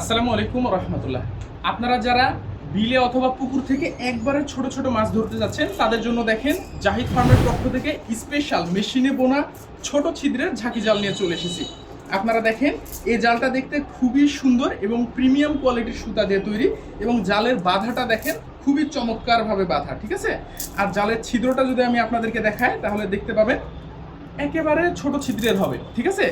আসসালামু আলাইকুম রহমতুল্লাহ। আপনারা যারা বিলে অথবা পুকুর থেকে একবারে ছোট ছোট মাছ ধরতে যাচ্ছেন, তাদের জন্য দেখেন জাহিদ ফার্মের পক্ষ থেকে স্পেশাল মেশিনে বোনা ছোট ছিদ্রের ঝাঁকি জাল নিয়ে চলে এসেছি। আপনারা দেখেন, এই জালটা দেখতে খুবই সুন্দর এবং প্রিমিয়াম কোয়ালিটির সুতা দিয়ে তৈরি এবং জালের বাধাটা দেখেন খুবই চমৎকারভাবে বাধা, ঠিক আছে? আর জালের ছিদ্রটা যদি আমি আপনাদেরকে দেখাই, তাহলে দেখতে পাবেন একেবারে ছোট ছিদ্রের হবে, ঠিক আছে?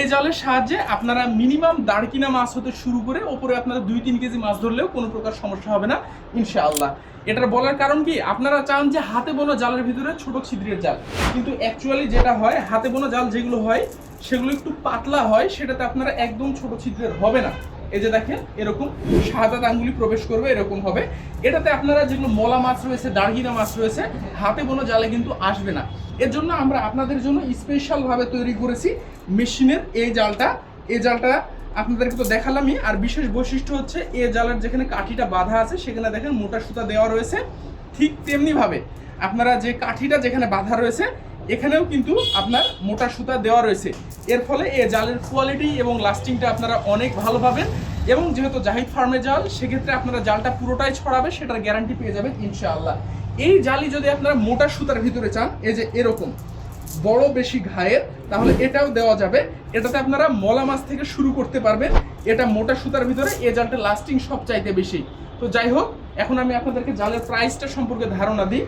এই জালের সাহায্যে আপনারা মিনিমাম দাঁড়কিনা মাছ হতে শুরু করে ওপরে আপনারা দুই, তিন কেজি মাছ ধরলেও কোনো প্রকার সমস্যা হবে না, ইনশাআল্লাহ। এটার বলার কারণ কি? আপনারা চান যে হাতে বোনা জালের ভিতরে ছোট ছিদ্রের জাল। কিন্তু অ্যাকচুয়ালি যেটা হয়, হাতে বোনা জাল যেগুলো হয়, সেগুলো একটু পাতলা হয়, সেটাতে আপনারা একদম ছোট ছিদ্রের হবে না। এই যে দেখেন, এরকম সাদা আঙ্গুলি প্রবেশ করবে, এরকম হবে। এটাতে আপনারা যেগুলো মলা মাছ রয়েছে দাঁড়গিনা মাছ রয়েছে, হাতে বোনা জালে কিন্তু আসবে না। এর জন্য আমরা আপনাদের জন্য স্পেশালভাবে তৈরি করেছি মেশিনের এই জালটা। এই জালটা আপনাদেরকে তো দেখালামই, আর বিশেষ বৈশিষ্ট্য হচ্ছে এ জালের যেখানে কাঠিটা বাঁধা আছে, সেখানে দেখেন মোটা সুতা দেওয়া রয়েছে। ঠিক তেমনিভাবে আপনারা যে কাঠিটা যেখানে বাঁধা রয়েছে, এখানেও কিন্তু আপনার মোটা সুতা দেওয়া রয়েছে। এর ফলে এই জালের কোয়ালিটি এবং লাস্টিংটা আপনারা অনেক ভালো পাবেন। এবং যেহেতু জাহিদ ফার্মে জাল, সেক্ষেত্রে আপনারা জালটা পুরোটাই ছড়াবে, সেটার গ্যারান্টি পেয়ে যাবেন, ইনশাআল্লাহ। এই জালি যদি আপনারা মোটা সুতার ভিতরে চান, এই যে এরকম বড় বেশি ঘায়ের, তাহলে এটাও দেওয়া যাবে। এটাতে আপনারা মলা মাছ থেকে শুরু করতে পারবেন, এটা মোটা সুতার ভিতরে এই জালটা লাস্টিং সব চাইতে বেশি। তো যাই হোক, এখন আমি আপনাদেরকে জালের প্রাইসটা সম্পর্কে ধারণা দিই।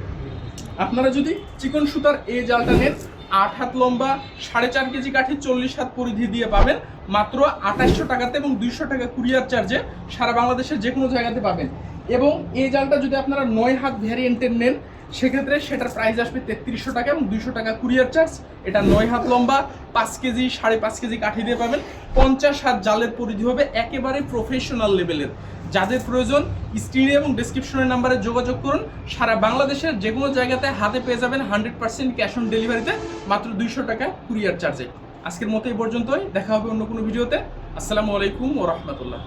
আপনারা যদি চিকন সুতার এই জালটা নেন আট হাত লম্বা, সাড়ে চার কেজি কাঠি, চল্লিশ হাত পরিধি দিয়ে পাবেন। মাত্র আঠাশশো টাকাতে এবং দুইশো টাকা কুরিয়ার চার্জে সারা বাংলাদেশের যে কোনো জায়গাতে পাবেন। এবং এই জালটা যদি আপনারা নয় হাত ভ্যারিয়েন্টের নেন সেক্ষেত্রে সেটার প্রাইস আসবে তেত্রিশশো টাকা এবং দুইশো টাকা কুরিয়ার চার্জ এটা নয় হাত লম্বা, পাঁচ কেজি, সাড়ে পাঁচ কেজি কাঠি দিয়ে পাবেন। পঞ্চাশ হাত জালের পরিধি হবে একেবারে প্রফেশনাল লেভেলের যাদের প্রয়োজন স্ক্রিনে এবং ডিসক্রিপশনের নাম্বারে যোগাযোগ করুন। সারা বাংলাদেশের যে কোনো জায়গাতে হাতে পেয়ে যাবেন হান্ড্রেড পার্সেন্ট ক্যাশ অন ডেলিভারিতে মাত্র দুইশো টাকা কুরিয়ার চার্জে আজকের মতো এই পর্যন্তই। দেখা হবে অন্য কোনো ভিডিওতে আসসালামু আলাইকুম ও রহমতুল্লাহ।